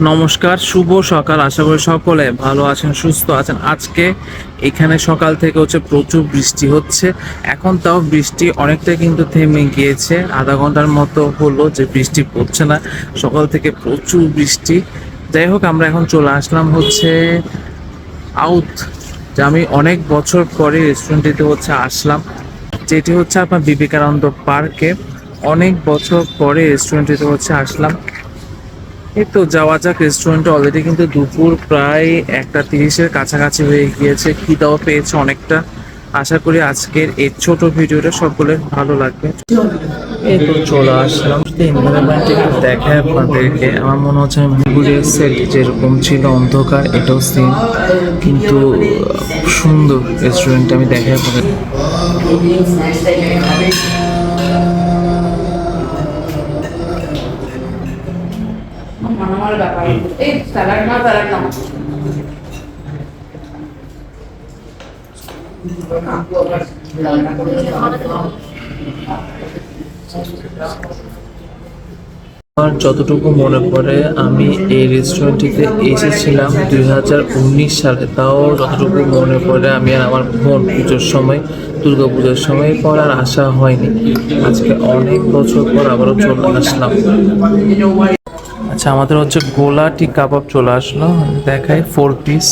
নমস্কার, শুভ সকাল। আশা করি সকলে ভালো আছেন, সুস্থ আছেন। আজকে এখানে সকাল থেকে হচ্ছে প্রচুর বৃষ্টি হচ্ছে। এখন তাও বৃষ্টি অনেকটা কিন্তু থেমে গিয়েছে। আধা ঘণ্টার মতো হলো যে বৃষ্টি পড়ছে না। সকাল থেকে প্রচুর বৃষ্টি। যাই হোক, আমরা এখন চলে আসলাম হচ্ছে আউট, যে আমি অনেক বছর পরে রেস্টুরেন্টটিতে হচ্ছে আসলাম। যেটি হচ্ছে আপনার বিবেকানন্দ পার্কে। অনেক বছর পরে রেস্টুরেন্টটিতে হচ্ছে আসলাম। এই তো যাওয়া যাক রেস্টুরেন্টে অলরেডি কিন্তু দুপুর প্রায় একটা তিরিশের কাছাকাছি হয়ে গিয়েছে, খিদাও পেয়েছে অনেকটা। আশা করি আজকের এই ছোট ভিডিওটা সকলের ভালো লাগবে। এই তো চলে আসলাম। এনভায়রনমেন্ট একটু দেখায় আপনাদেরকে। আমার মনে হচ্ছে মুগুরের সেট যেরকম ছিল অন্ধকার, এটাও সেম কিন্তু, সুন্দর রেস্টুরেন্ট আমি দেখায় আপনাদের আমার যতটুকু মনে পড়ে, আমি এই রেস্টুরেন্টটিতে এসেছিলাম দুই হাজার উনিশ সালে। তাও যতটুকু মনে পড়ে, আমি আর আমার বোন পুজোর সময়, দুর্গা পুজোর সময় পর আর আসা হয়নি। আজকে অনেক বছর পর আবারও চলে আসলাম। আচ্ছা আমাদের হচ্ছে গোলাটি কাবাব চলে আসলো। দেখাই ফোর পিস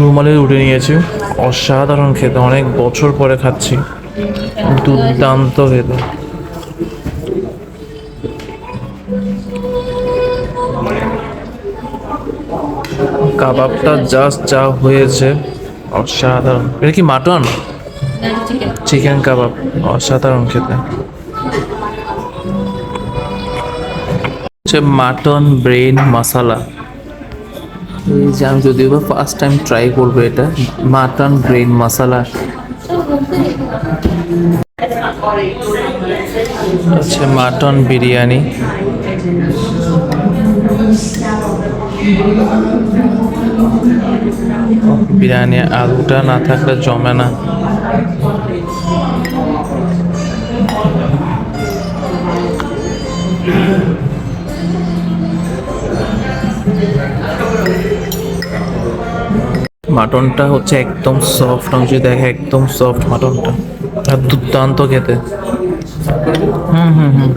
রুমালে উঠে নিয়েছি। অসাধারণ খেতে, অনেক বছর পরে খাচ্ছি। দুর্দান্ত খেতে। কাবাবটা জাস্ট যা হয়েছে। অসাধারণ। এটা কি মাটন? চিকেন কাবাব। অসাধারণ খেতে। হচ্ছে মাটন ব্রেন মশালা এই যে আমি যদিও বা ফার্স্ট টাইম ট্রাই করব এটা, মাটন ব্রেন মশালা হচ্ছে মাটন বিরিয়ানি। বিরিয়ানি আলুটা না থাকলে জমে না। মাটনটা হচ্ছে একদম সফট আমি যদি দেখে একদম সফট মাটনটা। আর দুর্দান্ত খেতে। হুম হুম হুম।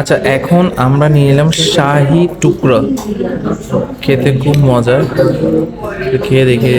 আচ্ছা এখন আমরা নিয়ে এলাম শাহি টুকরা। খেতে খুব মজার খেয়ে দেখে